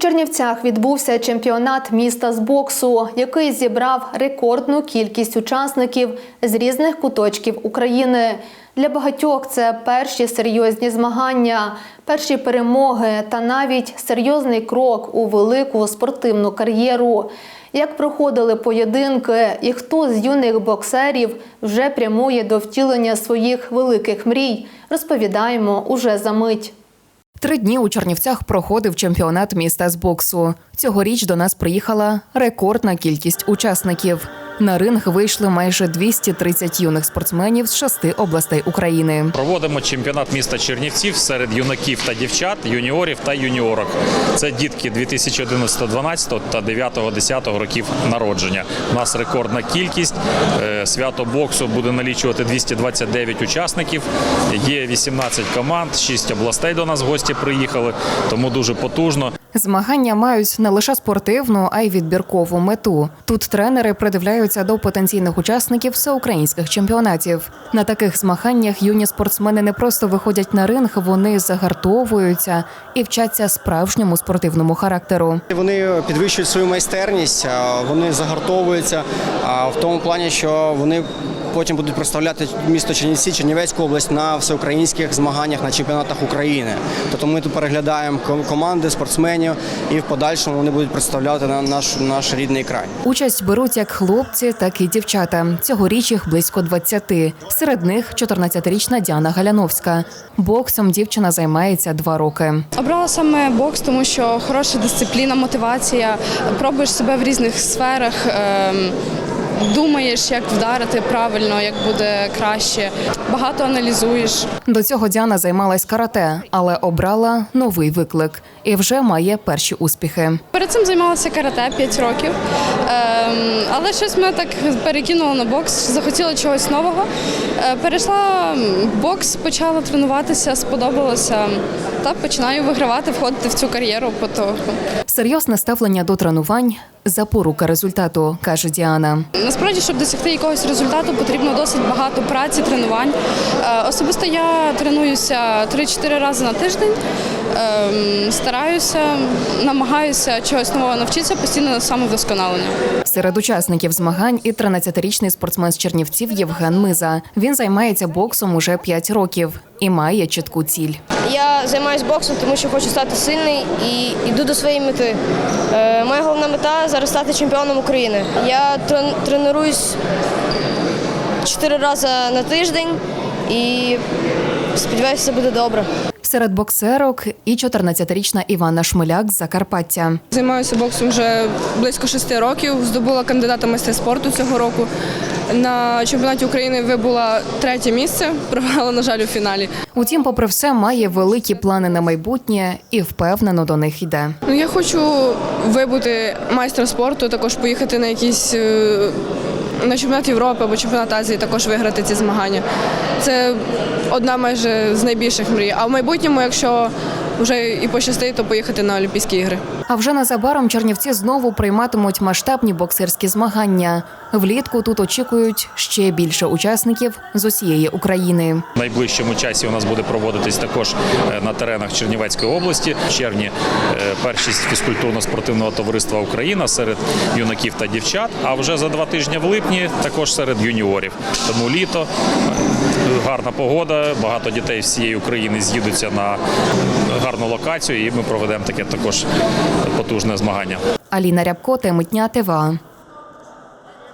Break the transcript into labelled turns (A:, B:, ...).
A: Чернівцях відбувся чемпіонат міста з боксу, який зібрав рекордну кількість учасників з різних куточків України. Для багатьох це перші серйозні змагання, перші перемоги та навіть серйозний крок у велику спортивну кар'єру. Як проходили поєдинки і хто з юних боксерів вже прямує до втілення своїх великих мрій, розповідаємо уже за мить.
B: Три дні у Чернівцях проходив чемпіонат міста з боксу. Цьогоріч до нас приїхала рекордна кількість учасників. На ринг вийшли майже 230 юних спортсменів з шести областей України.
C: Проводимо чемпіонат міста Чернівців серед юнаків та дівчат, юніорів та юніорок. Це дітки 2011-12 та 9-10 років народження. У нас рекордна кількість. Е, Свято боксу буде налічувати 229 учасників. Є 18 команд, 6 областей до нас гості приїхали, тому дуже потужно.
B: Змагання мають не лише спортивну, а й відбіркову мету. Тут тренери придивляються до потенційних учасників всеукраїнських чемпіонатів. На таких змаганнях юні спортсмени не просто виходять на ринг, вони загартовуються і вчаться справжньому спортивному характеру.
D: Вони підвищують свою майстерність, вони загартовуються в тому плані, що вони потім будуть представляти місто Чернівці, Чернівецьку область на всеукраїнських змаганнях на чемпіонатах України. Тобто ми тут переглядаємо ком- команди спортсменів, і в подальшому вони будуть представляти на наш, наш рідний край.
B: Участь беруть як хлопці, так і дівчата. Цьогоріч їх близько 20. Серед них 14-річна Діана Галяновська. Боксом дівчина займається два роки.
E: Обрала саме бокс, тому що хороша дисципліна, мотивація. Пробуєш себе в різних сферах. Думаєш, як вдарити правильно, як буде краще. Багато аналізуєш.
B: До цього Діана займалась карате, але обрала новий виклик і вже має перші успіхи.
E: Перед цим займалася карате 5 років, ем, але щось мене так перекинуло на бокс, захотіла чогось нового. Е, Перейшла в бокс, почала тренуватися, сподобалося. Та починаю вигравати, входити в цю кар'єру потроху.
B: Серйозне ставлення до тренувань запорука результату, каже Діана.
E: Насправді, щоб досягти якогось результату, потрібно досить багато праці, тренувань. Е, Особисто я тренуюся 3-4 рази на тиждень. Ем, Стараюся, намагаюся чогось нового навчитися, постійно на самовдосконалення.
B: Серед учасників змагань і 13-річний спортсмен з Чернівців Євген Миза. Він займається боксом уже 5 років і має чітку ціль.
F: Я займаюся боксом, тому що хочу стати сильний і йду до своєї мети. Е, моя головна мета зараз стати чемпіоном України. Я трен- тренуюсь чотири рази на тиждень і сподіваюся, все буде добре.
B: Серед боксерок і 14-річна Івана Шмиляк з Закарпаття.
G: Займаюся боксом вже близько шести років. Здобула кандидата майстер спорту цього року. На чемпіонаті України вибула третє місце, програла, на жаль, у фіналі.
B: Утім, попри все, має великі плани на майбутнє і впевнено до них йде.
G: Ну, я хочу вибути майстра спорту, також поїхати на якісь е, на чемпіонат Європи або чемпіонат Азії, також виграти ці змагання. Це одна майже з найбільших мрій. А в майбутньому, якщо вже і пощастить, то поїхати на Олімпійські ігри.
B: А вже незабаром Чернівці знову прийматимуть масштабні боксерські змагання. Влітку тут очікують ще більше учасників з усієї України.
C: В найближчому часі у нас буде проводитись також е, на теренах Чернівецької області. В червні е, першість фізкультурно-спортивного товариства Україна серед юнаків та дівчат. А вже за два тижні в липні також серед юніорів. Тому літо е, гарна погода. Багато дітей всієї України з'їдуться на гарну локацію, і ми проведемо таке також потужне змагання.
B: Аліна Рябко, Темитня ТВА.